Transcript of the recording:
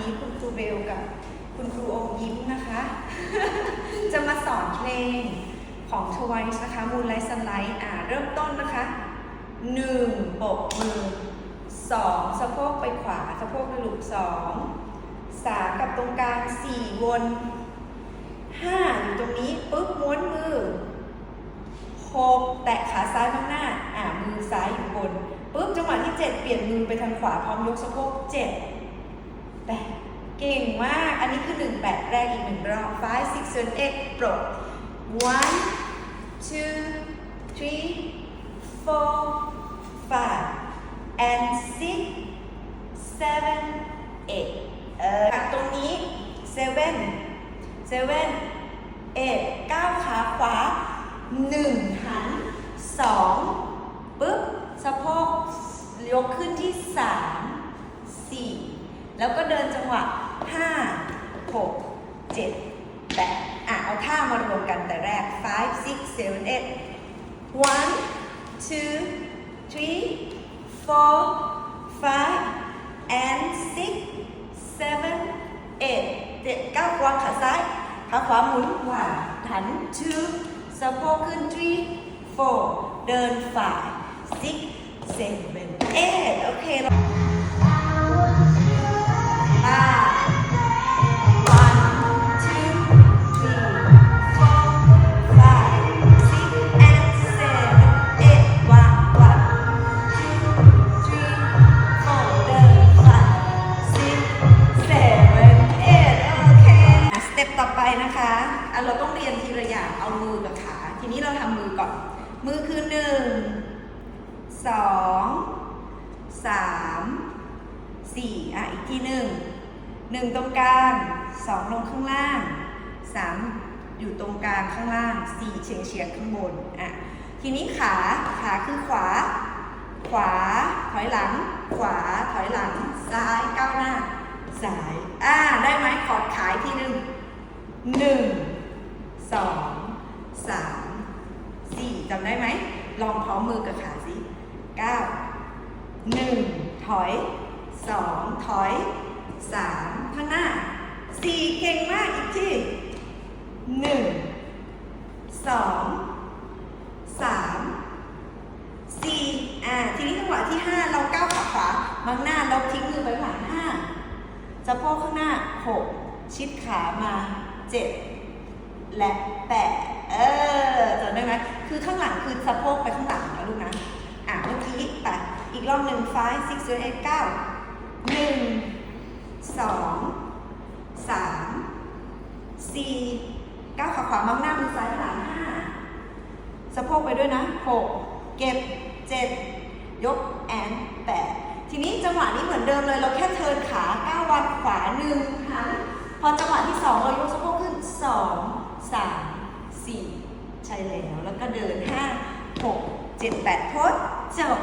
นี้คุณครูเบลกับคุณครูอมยิ้มนะคะ จะมาสอนเพลงของ Twice นะคะ Moonlight Sunlight อ่าเริ่มต้นนะคะ 1. ปกมือ 2. สะโพกไปขวา สะโพกไปลูก2 3กับตรงกลาง4วน5อยู่ตรงนี้ปุ๊บม้วนมือ6แตะขาซ้ายข้างหน้า อ่ามือซ้ายอยู่บนปุ๊บจังหวะที่7เปลี่ยนมือไปทางขวาพร้อมยกสะโพก 7 8เก่งมาก อันนี้คือ1 8แรกอีกหนึ่งรอบ5 6 7 8ปรบ one two three four five and six seven eight เออจากตรงนี้ seven seven eight เก้าขาขวาหนึ่งหันสองปึ๊บสะโพกยกขึ้นที่สาม แล้วก็เดินจังหวะห้าหกเจ็ดแปดอะ เอาท่ามารวมกันแต่แรก five six seven eight one two three four five and six seven eight เจ็ดเก้าวางขาซ้ายขาขวาหมุนขวาหัน two สะโพกขึ้น three four เดินฝ่าย six seven eight โอเค อะเราต้องเรียนทีละอย่างเอามือกับขา ทีนี้เราทำมือก่อน มือคือหนึ่งสองสามสี่อะอีกทีหนึ่งหนึ่งตรงกลางสองลงข้างล่างสามอยู่ตรงกลางข้างล่างสี่เฉียงเฉียงข้างบนอะทีนี้ขาขาคือขวา ขวาถอยหลัง ขวาถอยหลัง ซ้ายก้าวหน้า ซ้าย อ่า ได้ไหมขอดขายทีหนึ่งหนึ่ง สองสามสี่จำได้ไหม ลองพร้อมมือกับขาสิเก้าหนึ่งถอยสองถอยสามข้างหน้าสี่เก่งมากอีกทีหนึ่งสองสามสี่อ่าทีนี้จังหวะที่ห้าเราก้าวขาขวามางหน้าเราทิ้งมือไปข้หลังห้าสะโพกข้างหน้าหกชิดขามาเจ็ด และแปดเออจำได้ไหมคือข้างหลังคือสะโพกไปข้างหลังนะลูกนะ อะเมื่อกี้ไปอีกรอบหนึ่ง five six seven eight เก้าหนึ่งสองสามสี่ก้าขาขวามางหน้ามือซ้ายข้างหลังห้าสะโพกไปด้วยนะหกเก็บเจ็ดยกแอนแปดทีนี้จังหวะนี้เหมือนเดิมเลย เราแค่เทินขาก้าววันขวาหนึ่งหันพอจังหวะที่สองเรายกสะโพกขึ้นสอง สามสี่ใช่แล้ว แล้วก็เดินห้าหกเจ็ดแปดโพสจบ